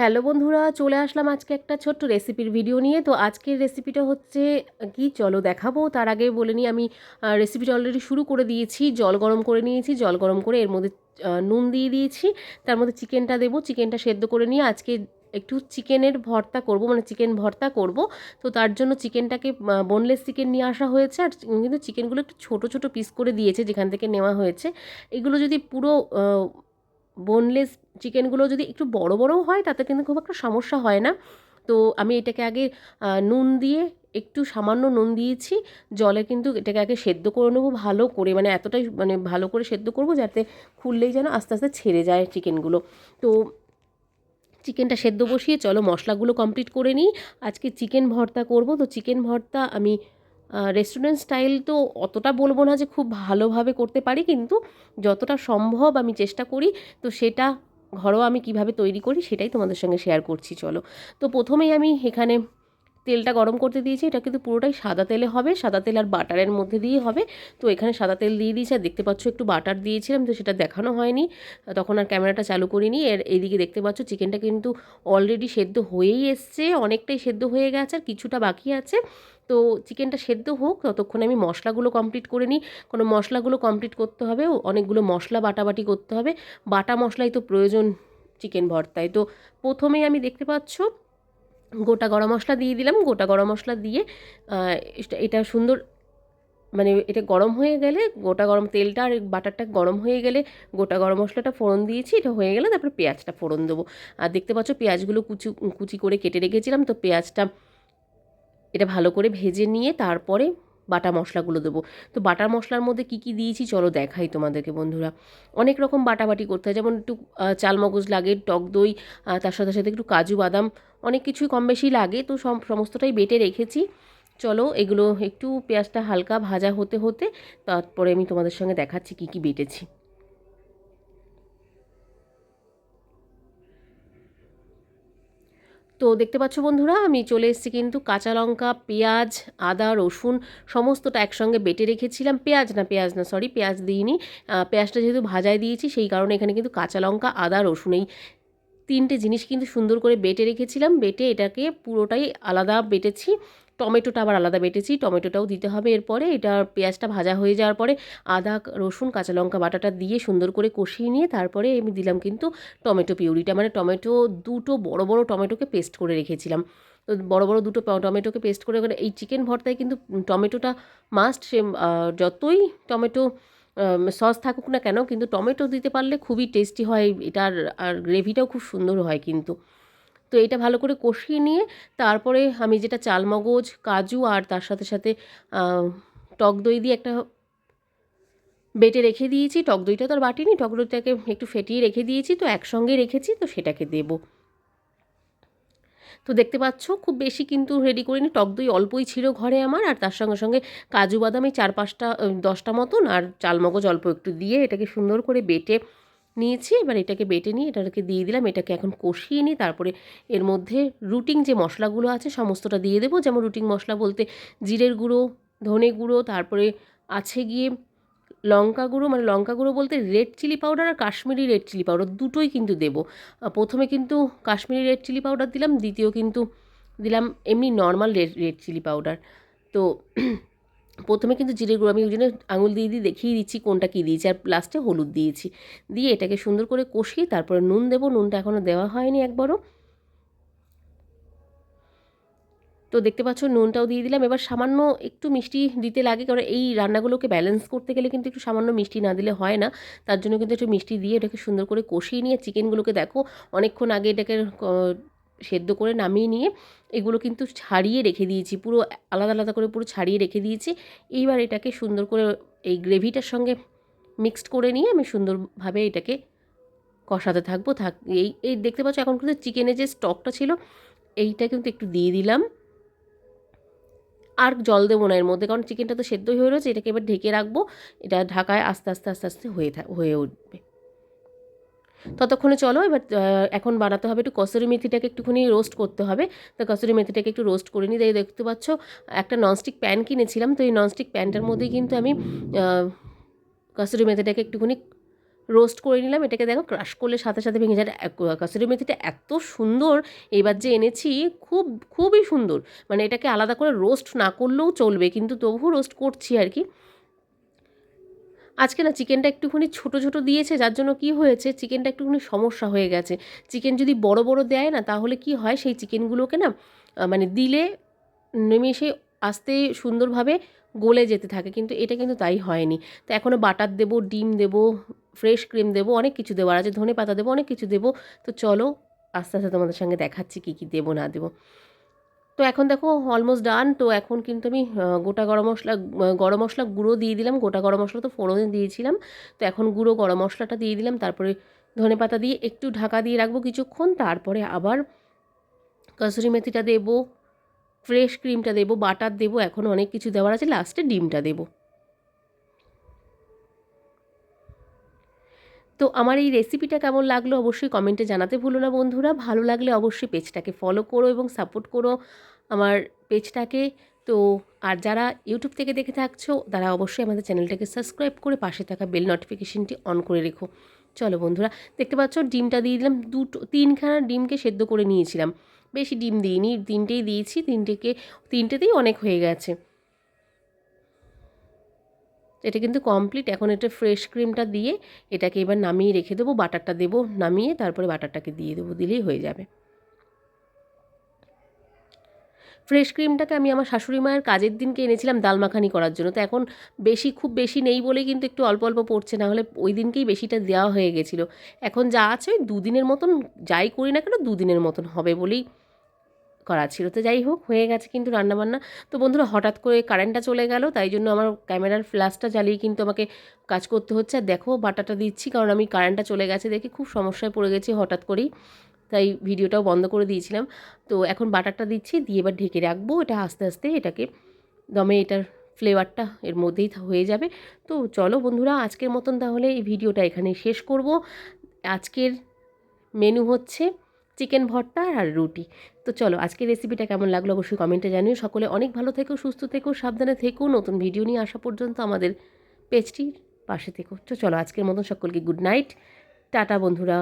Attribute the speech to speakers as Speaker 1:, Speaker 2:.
Speaker 1: Hello বন্ধুরা, চলে আসলাম আজকে একটা ছোট্ট রেসিপির ভিডিও নিয়ে। তো আজকের রেসিপিটা হচ্ছে, কি চলো দেখাবো। তার আগে বলে নিই আমি রেসিপিটা অলরেডি শুরু করে দিয়েছি। জল গরম করে নিয়েছি, জল গরম করে এর মধ্যে নুন দিয়ে দিয়েছি। তার মধ্যে চিকেনটা দেবো, চিকেনটা সেদ্ধ করে নিয়ে আজকে একটু চিকেনের ভর্তা করব মানে চিকেন ভর্তা করব। তো তার জন্য চিকেনটাকে বোনলেস চিকেন নিয়ে আসা হয়েছে, আর কিন্তু চিকেনগুলো একটু ছোট ছোট পিস করে দিয়েছে, যেখান থেকে নেওয়া হয়েছে। এগুলো যদি পুরো বোনলেস চিকেনগুলো যদি একটু বড় বড়ও হয়, তাতে কিন্তু খুব একটা সমস্যা হয় না। তো আমি এটাকে আগে নুন দিয়ে, একটু সামান্য নুন দিয়েছি, জলে কিন্তু এটাকে আগে সেদ্ধ করে নেব ভালো করে মানে এতটাই মানে ভালো করে সেদ্ধ করব যাতে খুললেই যেন আস্তে আস্তে ছেড়ে যায় চিকেনগুলো তো চিকেনটা সেদ্ধ বসিয়ে চলো মশলাগুলো কমপ্লিট করে নিই। আজকে চিকেন ভর্তা করব, তো চিকেন ভর্তা আমি রেস্টুরেন্ট স্টাইল তো অতটা বলব না যে খুব ভালোভাবে করতে পারি, কিন্তু যতটা সম্ভব আমি চেষ্টা করি। তো সেটা ঘরোয়া আমি কীভাবে তৈরি করি সেটাই তোমাদের সঙ্গে শেয়ার করছি, চলো। তো প্রথমেই আমি এখানে তেলটা গরম করতে দিয়েছি, এটা কিন্তু পুরোটাই সাদা তেলে হবে, সাদা তেল আর বাটারের মধ্যে দিয়ে হবে। তো এখানে সাদা তেল দিয়ে দিয়েছি, আর দেখতে পাচ্ছ একটু বাটার দিয়েছিলাম, তো সেটা দেখানো হয়নি। তখন আর ক্যামেরাটা চালু করিনি, এর এইদিকে দেখতে পাচ্ছ চিকেনটা কিন্তু অলরেডি সেদ্ধ হয়েই এসছে, অনেকটাই সেদ্ধ হয়ে গেছে, আর কিছুটা বাকি আছে। তো চিকেনটা সেদ্ধ হোক, ততক্ষণে আমি মশলাগুলো কমপ্লিট করে নিই। কোনো মশলাগুলো কমপ্লিট করতে হবে, অনেকগুলো মশলা বাটাবাটি করতে হবে। বাটা মশলাই তো প্রয়োজন চিকেন ভর্তায়। তো প্রথমেই আমি দেখতে পাচ্ছ গোটা গরম মশলা দিয়ে দিলাম, গোটা গরম মশলা দিয়ে এটা- সুন্দর মানে এটা গরম হয়ে গেলে, গোটা গরম তেলটা আর বাটারটা গরম হয়ে গেলে গোটা গরম মশলাটা ফোড়ন দিয়েছি, এটা হয়ে গেলে তারপরে পেঁয়াজটা ফোড়ন দেবো। আর দেখতে পাচ্ছ পেঁয়াজগুলো কুচি কুচি করে কেটে রেখেছিলাম, তো পেঁয়াজটা এটা ভালো করে ভেজে নিয়ে তারপরে বাটা মশলাগুলো দেবো। তো বাটার মশলার মধ্যে কি কি দিয়েছি চলো দেখাই তোমাদেরকে বন্ধুরা। অনেক রকম বাটাবাটি করতে হয়, যেমন একটু চাল চালমগজ লাগে, টক দই তার সাথে সাথে একটু কাজু বাদাম, অনেক কিছুই কম বেশি লাগে, তো সম- সমস্তটাই বেটে রেখেছি। চলো এগুলো একটু পেঁয়াজটা হালকা ভাজা হতে হতে, তারপরে আমি তোমাদের সঙ্গে দেখাচ্ছি কি কি বেটেছি। তো দেখতে পাচ্ছ বন্ধুরা, আমি চলে এসেছি কিন্তু কাঁচা লঙ্কা, পেঁয়াজ, আদা, রসুন সমস্তটা একসঙ্গে বেটে রেখেছিলাম। পেঁয়াজ না পেঁয়াজ না সরি পেঁয়াজ দিইনি। পেঁয়াজটা যেহেতু ভাজায় দিয়েছি, সেই কারণে এখানে কিন্তু কাঁচা লঙ্কা, আদা, রসুন এই তিনটে জিনিস কিন্তু সুন্দর করে বেটে রেখেছিলাম। বেটে এটাকে পুরোটাই আলাদা বেটেছি। টমেটোটা আবার আলাদা বেটেছি, টমেটোটাও দিতে হবে এরপরে। এটা পেঁয়াজটা ভাজা হয়ে যাওয়ার পরে আদা, রসুন, কাঁচা লঙ্কা বাটাটা দিয়ে সুন্দর করে কষিয়ে নিয়ে তারপরে আমি দিলাম কিন্তু টমেটো পিউরিটা। মানে টমেটো দুটো বড় বড় টমেটোকে পেস্ট করে রেখেছিলাম। তো বড় বড় দুটো টমেটোকে পেস্ট করে এই চিকেন ভর্তায় কিন্তু টমেটোটা মাস্ট সে যতই টমেটো সস থাকুক না কেন, কিন্তু টমেটো দিতে পারলে খুবই টেস্টি হয়। এটার, আর গ্রেভিটাও খুব সুন্দর হয় কিন্তু। তো এটা ভালো করে কষিয়ে নিয়ে তারপরে আমি যেটা চালমগজ, কাজু আর তার সাথে সাথে টক দই দিয়ে একটা বেটে রেখে দিয়েছি। টক দইটা তো আর বাটিনি টক দইটাকে একটু ফেটিয়ে রেখে দিয়েছি। তো একসঙ্গে রেখেছি, তো সেটাকে দেবো। তো দেখতে পাচ্ছ, খুব বেশি কিন্তু রেডি করিনি। টক দই অল্পই ছিল ঘরে আমার, আর তার সঙ্গে সঙ্গে কাজু বাদাম এই চার পাঁচটা দশটা মতন, আর চালমগজ অল্প একটু দিয়ে এটাকে সুন্দর করে বেটে নিয়েছি, এবার এটাকে বেটে নিয়ে এটাকে দিয়ে দিলাম, এটাকে এখন কষিয়ে নিই তারপরে এর মধ্যে রুটিং যে মশলাগুলো আছে সমস্তটা দিয়ে দেবো। যেমন রুটিং মশলা বলতে জিরের গুঁড়ো, ধনে গুঁড়ো, তারপরে আছে গিয়ে লঙ্কা গুঁড়ো। মানে লঙ্কা গুঁড়ো বলতে রেড চিলি পাউডার আর কাশ্মীরি রেড চিলি পাউডার দুটোই কিন্তু দেবো। প্রথমে কিন্তু কাশ্মীরি রেড চিলি পাউডার দিলাম, দ্বিতীয় কিন্তু দিলাম এমনি normal red red chili powder. তো প্রথমে কিন্তু জিরে গুঁড়ো আমি ওই জন্য আঙুল দিয়ে দিয়ে দেখিয়ে দিচ্ছি কোনটা কী দিয়েছি, আর লাস্টে হলুদ দিয়েছি। দিয়ে এটাকে সুন্দর করে কষিয়ে তারপরে নুন দেবো, নুনটা এখনও দেওয়া হয়নি একবারও। তো দেখতে পাচ্ছ নুনটাও দিয়ে দিলাম। এবার সামান্য একটু মিষ্টি দিতে লাগে, কারণ এই রান্নাগুলোকে ব্যালেন্স করতে গেলে কিন্তু একটু সামান্য মিষ্টি না দিলে হয় না। তার জন্য কিন্তু একটু মিষ্টি দিয়ে এটাকে সুন্দর করে কষিয়ে নিয়ে চিকেনগুলোকে দেখো, অনেকক্ষণ আগে এটাকে সেদ্ধ করে নামিয়ে নিয়ে এগুলো কিন্তু ছাড়িয়ে রেখে দিয়েছি, পুরো আলাদা আলাদা করে পুরো ছাড়িয়ে রেখে দিয়েছি। এইবার এটাকে সুন্দর করে এই গ্রেভিটার সঙ্গে মিক্সড করে নিয়ে আমি সুন্দরভাবে এটাকে কষাতে থাকব। থাক, এই এই দেখতে পাচ্ছ এখন কিন্তু চিকেনের যে স্টকটা ছিল, এইটা কিন্তু একটু দিয়ে দিলাম। আর জল দেবো না এর মধ্যে, কারণ চিকেনটা তো সেদ্ধই হয়ে রয়েছে, এটাকে এবার ঢেকে রাখব। এটা ঢাকায় আস্তে আস্তে আস্তে আস্তে হয়ে হয়ে উঠবে। ততক্ষণে চলো, এবার এখন বানাতে হবে একটু কসুরি মেথিটাকে একটুখানি রোস্ট করতে হবে। তো কসুরি মেথিটাকে একটু রোস্ট করে নিই। তাই দেখতে পাচ্ছ, একটা ননস্টিক প্যান কিনেছিলাম। তো এই ননস্টিক প্যানটার মধ্যেই কিন্তু আমি কসুরি মেথিটাকে একটুখানি রোস্ট করে নিলাম। এটাকে দেখো ক্রাশ করলে সাথে সাথে ভেঙে যায়। কাসুরি মেথিটা এত সুন্দর, এবার যে এনেছি, খুব, খুবই সুন্দর। মানে এটাকে আলাদা করে রোস্ট না করলেও চলবে, কিন্তু তবু রোস্ট করছি আর কি। আজকে না চিকেনটা একটুখানি ছোট ছোট দিয়েছে, যার জন্য কি হয়েছে, চিকেনটা একটুখানি সমস্যা হয়ে গেছে। চিকেন যদি বড় বড় দেয় না, তাহলে কি হয়, সেই চিকেনগুলোকে না মানে দিলে নিমেষে আস্তে সুন্দরভাবে গলে যেতে থাকে, কিন্তু এটা কিন্তু তাই হয়নি। তো এখনও বাটার দেবো, ডিম দেবো, ফ্রেশ ক্রিম দেবো, অনেক কিছু দেবো, আর আছে ধনে পাতা দেবো, অনেক কিছু দেবো। তো চলো আস্তে আস্তে তোমাদের সঙ্গে দেখাচ্ছি কী কী দেবো, না দেবো। তো এখন দেখো অলমোস্ট ডান তো এখন কিন্তু আমি গোটা গরম মশলা গরম মশলা গুঁড়ো দিয়ে দিলাম। গোটা গরম মশলা তো ফোড়নে দিয়েছিলাম। তো এখন গুঁড়ো গরম মশলাটা দিয়ে দিলাম। তারপরে ধনে পাতা দিয়ে একটু ঢাকা দিয়ে রাখব কিছুক্ষণ। তারপরে আবার কসুরি মেথিটা দেবো ফ্রেশ ক্রিমটা দেবো বাটার দেবো, এখন অনেক কিছু দেওয়ার আছে। লাস্টে ডিমটা দেবো। তো আমার এই রেসিপিটা কেমন লাগল অবশ্যই কমেন্টে জানাতে ভুলো না বন্ধুরা। ভালো লাগলে অবশ্যই পেজটাকে ফলো করো এবং সাপোর্ট করো আমার পেজটাকে তো আর যারা ইউটিউব থেকে দেখে থাকছো, তারা অবশ্যই আমাদের চ্যানেলটাকে সাবস্ক্রাইব করে পাশে থাকা বেল নোটিফিকেশনটি অন করে রেখো। চলো বন্ধুরা, দেখতে পাচ্ছ ডিমটা দিয়ে দিলাম। দুটো, তিনখানা ডিমকে সেদ্ধ করে নিয়েছিলাম। বেশি ডিম দিইনি, তিনটেই দিয়েছি। তিনটেকে, তিনটেতেই অনেক হয়ে গেছে। এটা কিন্তু কমপ্লিট এখন এটা ফ্রেশ ক্রিমটা দিয়ে এটাকে এবার নামিয়ে রেখে দেবো, বাটারটা দেবো নামিয়ে তারপরে বাটারটাকে দিয়ে দেবো, দিলেই হয়ে যাবে। ফ্রেশ ক্রিমটাকে আমি আমার শাশুড়ি মায়ের কাজের দিনকে এনেছিলাম ডাল মাখানি করার জন্য। তো এখন বেশি, খুব বেশি নেই বলেই কিন্তু একটু অল্প অল্প পড়ছে, না হলে ওই দিনকেই বেশিটা দেওয়া হয়ে গেছিল। এখন যা আছে দুদিনের মতন, যাই করি না কেন দুদিনের মতন হবে বলেই করা ছিল। তো যাই হোক, হয়ে গেছে কিন্তু রান্নাবান্না। তো বন্ধুরা, হঠাৎ করে কারেন্টটা চলে গেল, তাই জন্য আমার ক্যামেরার ফ্ল্যাশটা জ্বালিয়ে কিন্তু আমাকে কাজ করতে হচ্ছে। আর দেখো, বাটাটা দিচ্ছি, কারণ আমি কারেন্টটা চলে গেছে দেখে খুব সমস্যায় পড়ে গেছি হঠাৎ করেই। তাই ভিডিওটাও বন্ধ করে দিয়েছিলাম। তো এখন বাটারটা দিচ্ছি, দিয়ে এবার ঢেকে রাখব। এটা আস্তে আস্তে এটাকে দমে, এটার ফ্লেভারটা এর মধ্যেই হয়ে যাবে। তো চলো বন্ধুরা, আজকের মতন তাহলে এই ভিডিওটা এখানে শেষ করব। আজকের মেনু হচ্ছে চিকেন ভর্তা আর রুটি। তো চলো, আজকের রেসিপিটা কেমন লাগল অবশ্যই কমেন্টে জানিও। সকলে অনেক ভালো থেকো, সুস্থ থেকো, সাবধানে থেকো। নতুন ভিডিও নিয়ে আসা পর্যন্ত আমাদের পেজটির পাশে থেকো। তো চলো, আজকের মতন সকলকে গুড নাইট টাটা বন্ধুরা।